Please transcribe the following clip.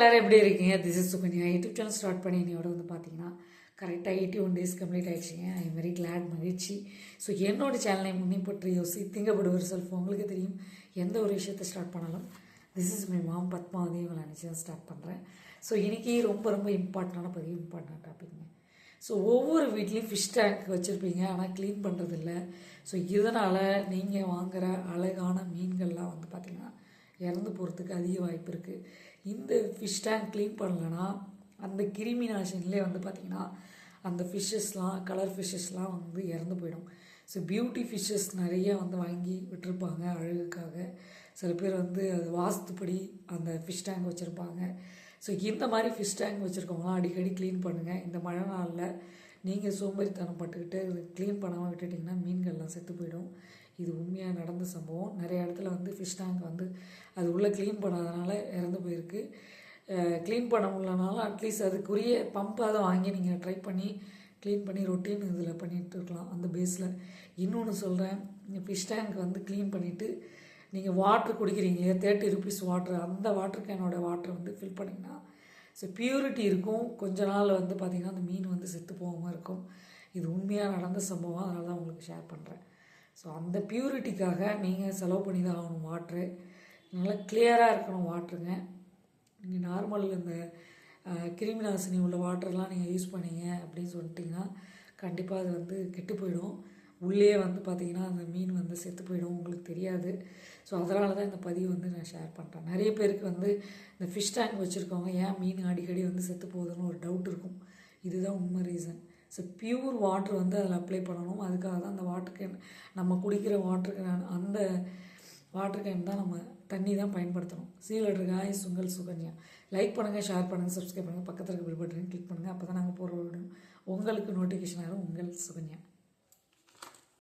எல்லாரும் எப்படி இருக்கீங்க? This is Sukanya. YouTube channel start பண்ணி என்னையோட வந்து பார்த்தீங்கன்னா கரெக்டாக எயிட்டி ஒன் டேஸ் கம்ப்ளீட் ஆகிடுச்சிங்க ஐ எம் வெரி கிளாட் மகிழ்ச்சி. ஸோ என்னோட சேனலை முன்னே பற்றி யோசி திங்கப்படுவர் செல்ஃப் உங்களுக்கு தெரியும். எந்த ஒரு விஷயத்தை ஸ்டார்ட் பண்ணாலும் this is my mom Padmavathi உங்களை நினச்சி தான் ஸ்டார்ட் பண்ணுறேன் ஸோ இன்றைக்கி ரொம்ப ரொம்ப இம்பார்ட்டண்டான பதிவு இம்பார்ட்டன்ட் டாபிக்ங்க ஸோ ஒவ்வொரு வீட்லேயும் ஃபிஷ் டேங்க் வச்சுருப்பீங்க ஆனால் க்ளீன் பண்ணுறதில்ல ஸோ இதனால் நீங்கள் வாங்குகிற அழகான மீன்கள்லாம் வந்து பார்த்திங்கன்னா இறந்து போகிறதுக்கு அதிக வாய்ப்பு இருக்குது இந்த ஃபிஷ் டேங்க் க்ளீன் பண்ணலன்னா அந்த கிருமி நாசினிலே வந்து பார்த்திங்கன்னா அந்த ஃபிஷ்ஷஸ்லாம் கலர் ஃபிஷ்ஷஸ்லாம் வந்து இறந்து போயிடும். ஸோ பியூட்டி ஃபிஷ்ஷஸ் நிறைய வந்து வாங்கி விட்டுருப்பாங்க அழகுக்காக. சில பேர் வந்து அது வாஸ்துப்படி அந்த ஃபிஷ் டேங்க் வச்சுருப்பாங்க. ஸோ இந்த மாதிரி ஃபிஷ் டேங்க் வச்சுருக்கவங்களாம் அடிக்கடி க்ளீன் பண்ணுங்கள் இந்த மழை நாளில் நீங்கள் சோம்பேறித்தனம் பட்டுக்கிட்டு க்ளீன் பண்ணாமல் விட்டுட்டிங்கன்னா மீன்கள்லாம் செத்து போயிடும். இது உண்மையாக நடந்த சம்பவம். நிறைய இடத்துல வந்து ஃபிஷ் டேங்க் வந்து அது உள்ளே க்ளீன் பண்ணாதனால இறந்து போயிருக்கு. க்ளீன் பண்ண முடியலனாலும் அட்லீஸ்ட் அதுக்குரிய பம்பாவது வாங்கி நீங்கள் ட்ரை பண்ணி க்ளீன் பண்ணி ரொட்டீன் இதில் பண்ணிகிட்டு இருக்கலாம். அந்த பேஸில் இன்னொன்று சொல்கிறேன் ஃபிஷ் டேங்க் வந்து க்ளீன் பண்ணிவிட்டு நீங்கள் வாட்ரு குடிக்கிறீங்க தேர்ட்டி ருபீஸ் வாட்ரு அந்த வாட்ரு கேனோட வாட்ரு வந்து ஃபில் பண்ணிங்கன்னா ஸோ பியூரிட்டி இருக்கும். கொஞ்ச நாள் வந்து பார்த்திங்கன்னா அந்த மீன் வந்து செத்து போகாமல் இருக்கும். இது உண்மையாக நடந்த சம்பவம் அதனால தான் உங்களுக்கு ஷேர் பண்ணுறேன் ஸோ அந்த பியூரிட்டிக்காக நீங்கள் செலவு பண்ணி தான் ஆகணும் வாட்ரு நல்லா கிளியராக இருக்கணும் வாட்ருங்க நீங்கள் நார்மல் இந்த கிருமி நாசினி உள்ள வாட்டர்லாம் நீங்கள் யூஸ் பண்ணீங்க அப்படின்னு சொல்லிட்டிங்கன்னா கண்டிப்பாக அது வந்து கெட்டு போயிடும். உள்ளே வந்து பார்த்திங்கன்னா அந்த மீன் வந்து செத்து போயிடும். உங்களுக்கு தெரியாது. ஸோ அதனால தான் இந்த பதிவு வந்து நான் ஷேர் பண்ணுறேன் நிறைய பேருக்கு வந்து இந்த ஃபிஷ் டேங்க் வச்சுருக்கவங்க ஏன் மீன் அடிக்கடி வந்து செத்து போகுதுன்னு ஒரு டவுட் இருக்கும். இதுதான் உண்மை ரீசன் ஸோ பியூர் வாட்ரு வந்து அதில் அப்ளை பண்ணணும். அதுக்காக தான் அந்த வாட்டர் கேன் நம்ம குடிக்கிற வாட்டர் கேன் அந்த வாட்டர் கேன் தான் நம்ம தண்ணி தான் பயன்படுத்தணும். சீலர் காய் உங்கள் சுகன்யா. லைக் பண்ணுங்கள் ஷேர் பண்ணுங்கள் சப்ஸ்கிரைப் பண்ணுங்கள் பக்கத்தில் இருக்க பில் பட்டனையும் கிளிக் பண்ணுங்கள் அப்போ தான் நாங்கள் போகிற உங்களுக்கு நோட்டிஃபிகேஷன் ஆகும் உங்கள் சுகன்யா.